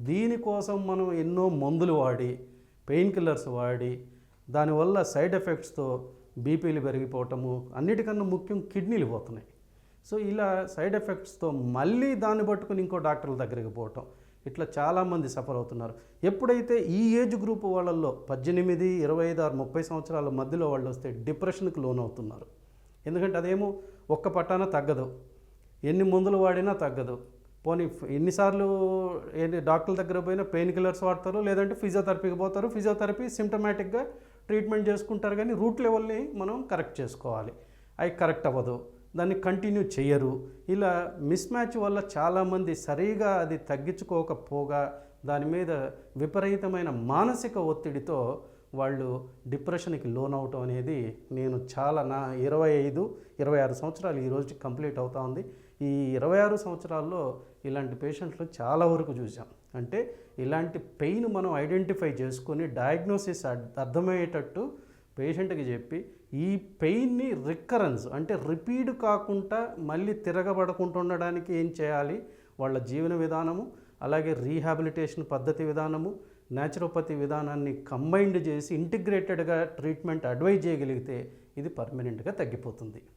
దీనికోసం మనం ఎన్నో మందులు వాడి పెయిన్ కిల్లర్స్ వాడి దానివల్ల సైడ్ ఎఫెక్ట్స్తో బీపీలు పెరిగిపోవటము అన్నిటికన్నా ముఖ్యం కిడ్నీలు పోతున్నాయి. సో ఇలా సైడ్ ఎఫెక్ట్స్తో మళ్ళీ దాన్ని పట్టుకుని ఇంకో డాక్టర్ల దగ్గరికి పోవటం ఇట్లా చాలామంది సఫర్ అవుతున్నారు. ఎప్పుడైతే ఈ ఏజ్ గ్రూప్ వాళ్ళల్లో పద్దెనిమిది ఇరవై ఐదు ఆరు ముప్పై సంవత్సరాల మధ్యలో వాళ్ళు వస్తే డిప్రెషన్కి లోన్ అవుతున్నారు. ఎందుకంటే అదేమో ఒక్క పట్టాన తగ్గదు. ఎన్ని మందులు వాడినా తగ్గదు. పోనీ ఎన్నిసార్లు ఏంటి డాక్టర్ల దగ్గర పోయినా పెయిన్ కిల్లర్స్ వాడతారు లేదంటే ఫిజియోథెరపీకి పోతారు. ఫిజియోథెరపీ సిమ్టమాటిక్గా ట్రీట్మెంట్ చేసుకుంటారు కానీ రూట్ లెవెల్ని మనం కరెక్ట్ చేసుకోవాలి. అవి కరెక్ట్ అవ్వదు. దాన్ని కంటిన్యూ చేయరు ఇలా మిస్ మ్యాచ్ వల్ల చాలామంది సరిగా అది తగ్గించుకోకపోగా దాని మీద విపరీతమైన మానసిక ఒత్తిడితో వాళ్ళు డిప్రెషన్కి లోన్ అవటం అనేది నేను చాలా నా ఇరవై ఐదు ఇరవై ఆరు సంవత్సరాలు ఈ రోజుకి కంప్లీట్ అవుతా ఉంది. ఈ ఇరవై ఆరు సంవత్సరాల్లో ఇలాంటి పేషెంట్లు చాలా వరకు చూసాం అంటే ఇలాంటి పెయిన్ మనం ఐడెంటిఫై చేసుకొని డయాగ్నోసిస్ అర్థమయ్యేటట్టు పేషెంట్కి చెప్పి ఈ పెయిన్ని రిక్కరెన్స్ అంటే రిపీట్ కాకుండా మళ్ళీ తిరగబడకుండా ఉండడానికి ఏం చేయాలి? వాళ్ళ జీవన విధానము అలాగే రీహాబిలిటేషన్ పద్ధతి విధానము న్యాచురోపతి విధానాన్ని కంబైన్డ్ చేసి ఇంటిగ్రేటెడ్గా ట్రీట్మెంట్ అడ్వైజ్ చేయగలిగితే ఇది పర్మనెంట్గా తగ్గిపోతుంది.